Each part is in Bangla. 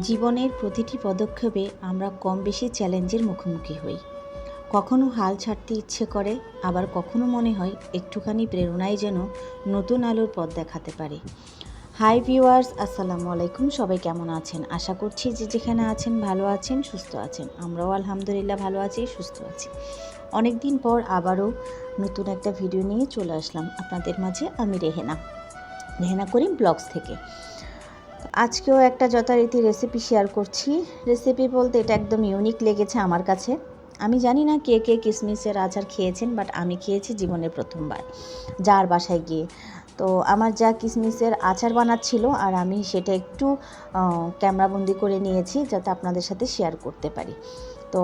জীবনের প্রতিটি পদক্ষেপে আমরা কম বেশি চ্যালেঞ্জের মুখোমুখি হই। কখনো হাল ছাড়তে ইচ্ছে করে, আবার কখনো মনে হয় একটুখানি প্রেরণায় যেন নতুন আলোর পথ দেখাতে পারে। হাই ভিউয়ার্স, আসসালামু আলাইকুম। সবাই কেমন আছেন? আশা করছি যে যেখানে আছেন ভালো আছেন, সুস্থ আছেন। আমরাও আলহামদুলিল্লাহ ভালো আছি, সুস্থ আছি। অনেক দিন পর আবারও নতুন একটা ভিডিও নিয়ে চলে আসলাম। আপনাদের মাঝে আমি রেহেনা। রেহেনা করিম ব্লগস থেকে। আজকেও একটা যথারীতি রেসিপি শেয়ার করছি। রেসিপি বলতে এটা একদম ইউনিক লেগেছে আমার কাছে। আমি জানি না কে কে কিসমিসের আচার খেয়েছেন বাট আমি খেয়েছি জীবনের প্রথমবার, যার বাসায় গিয়ে। তো আমার যা কিসমিসের আচার বানাচ্ছিল, আর আমি সেটা একটু ক্যামেরাবন্দি করে নিয়েছি, যাতে আপনাদের সাথে শেয়ার করতে পারি। তো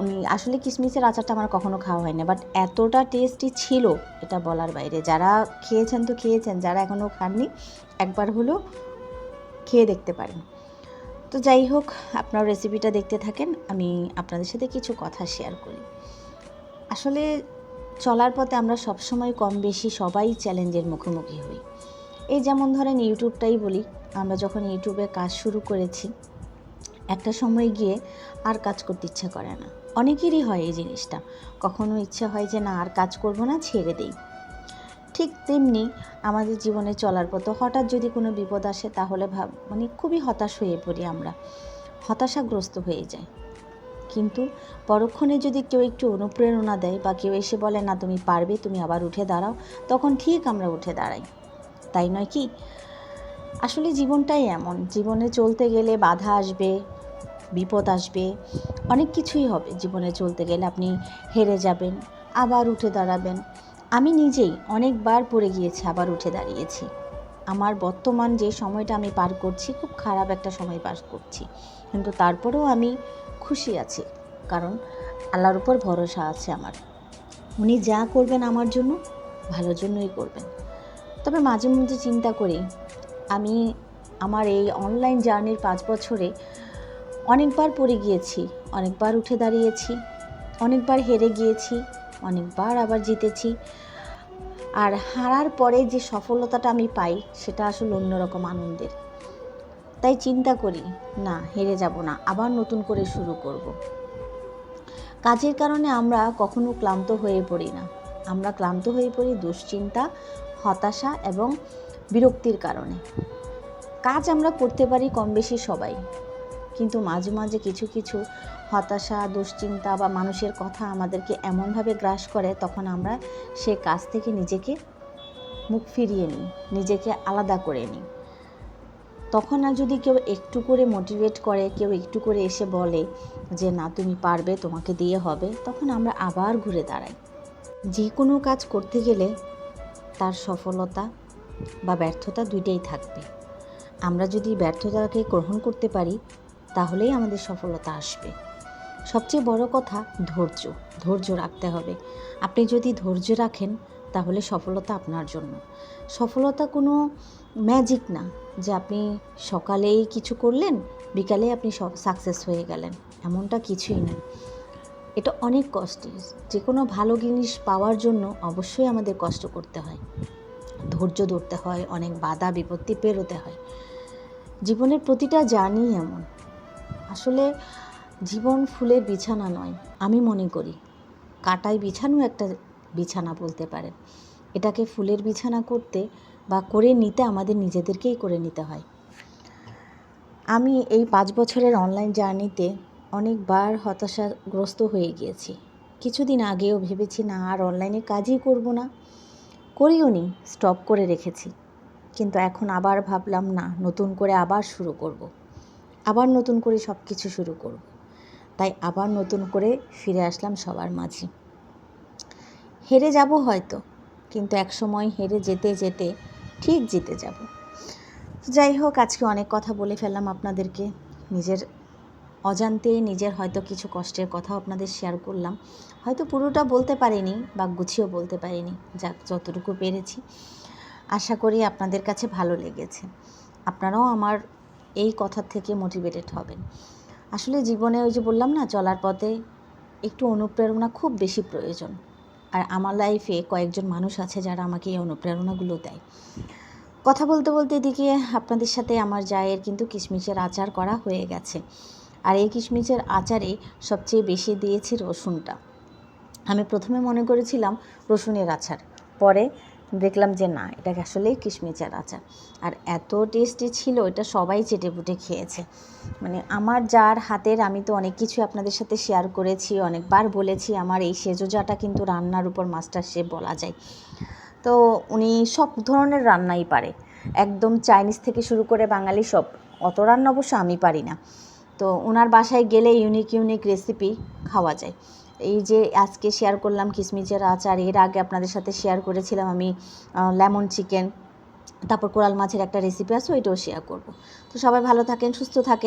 উনি, আসলে কিসমিসের আচারটা আমার কখনো খাওয়া হয়নি বাট এতটা টেস্টি ছিল, এটা বলার বাইরে। যারা খেয়েছেন তো খেয়েছেন, যারা এখনও খাননি, একবার হলেও খেয়ে দেখতে পারেন। তো যাই হোক, আপনার রেসিপিটা দেখতে থাকেন, আমি আপনাদের সাথে কিছু কথা শেয়ার করি। আসলে চলার পথে আমরা সবসময় কম বেশি সবাই চ্যালেঞ্জের মুখোমুখি হই। এই যেমন ধরেন ইউটিউবটাই বলি, আমরা যখন ইউটিউবে কাজ শুরু করেছি, একটা সময় গিয়ে আর কাজ করতে ইচ্ছা করে না। অনেকেরই হয় এই জিনিসটা। কখনো ইচ্ছা হয় যে না, আর কাজ করব না, ছেড়ে দেই। ঠিক তেমনি আমাদের জীবনে চলার পথে হঠাৎ যদি কোনো বিপদ আসে তাহলে ভাব মানে খুবই হতাশ হয়ে পড়ি আমরা। হতাশাগ্রস্ত হয়ে যায় কিন্তু পরক্ষণে যদি কেউ একটু অনুপ্রেরণা দেয় বা কেউ এসে বলে, না, তুমি পারবে, তুমি আবার উঠে দাঁড়াও, তখন ঠিক আমরা উঠে দাঁড়াই। তাই নয় কি? আসলে জীবনটাই এমন। জীবনে চলতে গেলে বাধা আসবে, বিপদ আসবে, অনেক কিছুই হবে। জীবনে চলতে গেলে আপনি হেরে যাবেন, আবার উঠে দাঁড়াবেন। আমি নিজেই অনেকবার পড়ে গিয়েছি, আবার উঠে দাঁড়িয়েছি। আমার বর্তমান যে সময়টা আমি পার করছি, খুব খারাপ একটা সময় পার করছি। কিন্তু তারপরেও আমি খুশি আছি, কারণ আল্লাহর উপর ভরসা আছে আমার। উনি যা করবেন আমার জন্য, ভালোর জন্যই করবেন। তবে মাঝে মধ্যে চিন্তা করি, আমি আমার এই অনলাইন জার্নির পাঁচ বছরে অনেকবার পড়ে গিয়েছি, অনেকবার উঠে দাঁড়িয়েছি, অনেকবার হেরে গিয়েছি অনেকবার আবার জিতেছি। আর হারার পরে যে সফলতাটা আমি পাই, সেটা আসলে অন্যরকম আনন্দের। তাই চিন্তা করি, না, হেরে যাব না, আবার নতুন করে শুরু করব। কাজের কারণে আমরা কখনো ক্লান্ত হয়ে পড়ি না। আমরা ক্লান্ত হয়ে পড়ি দুশ্চিন্তা, হতাশা এবং বিরক্তির কারণে। কাজ আমরা করতে পারি কম বেশি সবাই। কিন্তু মাঝে মাঝে কিছু কিছু হতাশা, দুশ্চিন্তা বা মানুষের কথা আমাদেরকে এমনভাবে গ্রাস করে, তখন আমরা সে কাজ থেকে নিজেকে মুখ ফিরিয়ে নিই, নিজেকে আলাদা করে নিই। তখন আর যদি কেউ একটু করে মোটিভেট করে, কেউ একটু করে এসে বলে যে, না, তুমি পারবে, তোমাকে দিয়ে হবে, তখন আমরা আবার ঘুরে দাঁড়াই। যে কোনো কাজ করতে গেলে তার সফলতা বা ব্যর্থতা দুইটাই থাকবে। আমরা যদি ব্যর্থতাকে গ্রহণ করতে পারি তাহলেই আমাদের সফলতা আসবে। সবচেয়ে বড় কথা ধৈর্য। ধৈর্য রাখতে হবে। আপনি যদি ধৈর্য রাখেন, তাহলে সফলতা আপনার জন্য। সফলতা কোনো ম্যাজিক না যে আপনি সকালেই কিছু করলেন বিকালে আপনি সাকসেস হয়ে গেলেন। এমনটা কিছুই না। এটা অনেক কষ্টের। যে কোনো ভালো জিনিস পাওয়ার জন্য অবশ্যই আমাদের কষ্ট করতে হয়। ধৈর্য ধরতে হয়, অনেক বাধা বিপত্তি পেরোতে হয়। জীবনের প্রতিটা জার্নি এমন। আসলে জীবন ফুলের বিছানা নয়, আমি মনে করি। কাটায় বিছানো একটা বিছানা বলতে পারেন। এটাকে ফুলের বিছানা করতে বা করে নিতে আমাদের নিজেদেরকেই করে নিতে হয়। আমি এই পাঁচ বছরের অনলাইন জার্নিতে অনেকবার হতাশাগ্রস্ত হয়ে গিয়েছি। কিছুদিন আগেও ভেবেছি, না, আর অনলাইনে কাজই করব না। করিও নি, স্টপ করে রেখেছি। কিন্তু এখন আবার ভাবলাম, না, নতুন করে আবার শুরু করব। আবার নতুন করে সব কিছু শুরু করব। তাই আবার নতুন করে ফিরে আসলাম সবার মাঝে। হেরে যাব হয়তো, কিন্তু এক সময় হেরে যেতে যেতে ঠিক জিতে যাব। যাই হোক, আজকে অনেক কথা বলে ফেললাম আপনাদেরকে। নিজের অজান্তে নিজের হয়তো কিছু কষ্টের কথা আপনাদের শেয়ার করলাম। হয়তো পুরোটা বলতে পারিনি বা গুছিয়েও বলতে পারিনি, যাক, যতটুকু পেরেছি। আশা করি আপনাদের কাছে ভালো লেগেছে। আপনারাও আমার এই কথার থেকে মোটিভেটেড হবেন। আসলে জীবনে ওই যে বললাম না, চলার পথে একটু অনুপ্রেরণা খুব বেশি প্রয়োজন। আর আমার লাইফে কয়েকজন মানুষ আছে যারা আমাকে এই অনুপ্রেরণাগুলো দেয়। কথা বলতে বলতে এদিকে আপনাদের সাথে আমার জায়ের কিন্তু কিশমিশের আচার করা হয়ে গেছে। আর এই কিশমিশের আচারে সবচেয়ে বেশি দিয়েছি রসুনটা। আমি প্রথমে মনে করেছিলাম রসুনের আচার। পরে দেখলাম যে না এটা আসলেই কিশমিশের আচার। আর এত টেস্টি ছিল, এটা সবাই চেটে পুটে খেয়েছে। মানে আমার যার হাতের, আমি তো অনেক কিছু আপনাদের সাথে শেয়ার করেছি, অনেকবার বলেছি, আমার এই সেজোজাটা কিন্তু রান্নার উপর মাস্টার শেফ বলা যায়। তো উনি সব ধরনের রান্নাই পারে। একদম চাইনিজ থেকে শুরু করে বাঙালি সব, অত রান্না অবশ্য আমি পারি না। তো ওনার বাসায় গেলে ইউনিক ইউনিক রেসিপি খাওয়া যায়। এই যে আজকে শেয়ার করলাম কিশমিচের আচার, এর আগে আপনাদের সাথে শেয়ার করেছিলাম আমি লেমন চিকেন তারপর কোরাল মাছের একটা রেসিপি আছে, ওইটাও শেয়ার করব। তো সবাই ভালো থাকেন, সুস্থ থাকেন।